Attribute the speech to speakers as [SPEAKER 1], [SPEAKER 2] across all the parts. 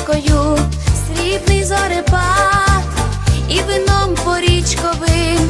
[SPEAKER 1] річкою, срібний зорепад і вином порічковим.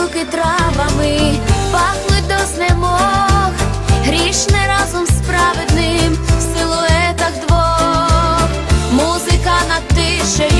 [SPEAKER 1] Луки травами, пахнуть до знемог, грішне разом з праведним в силуетах двох, музика над тишею,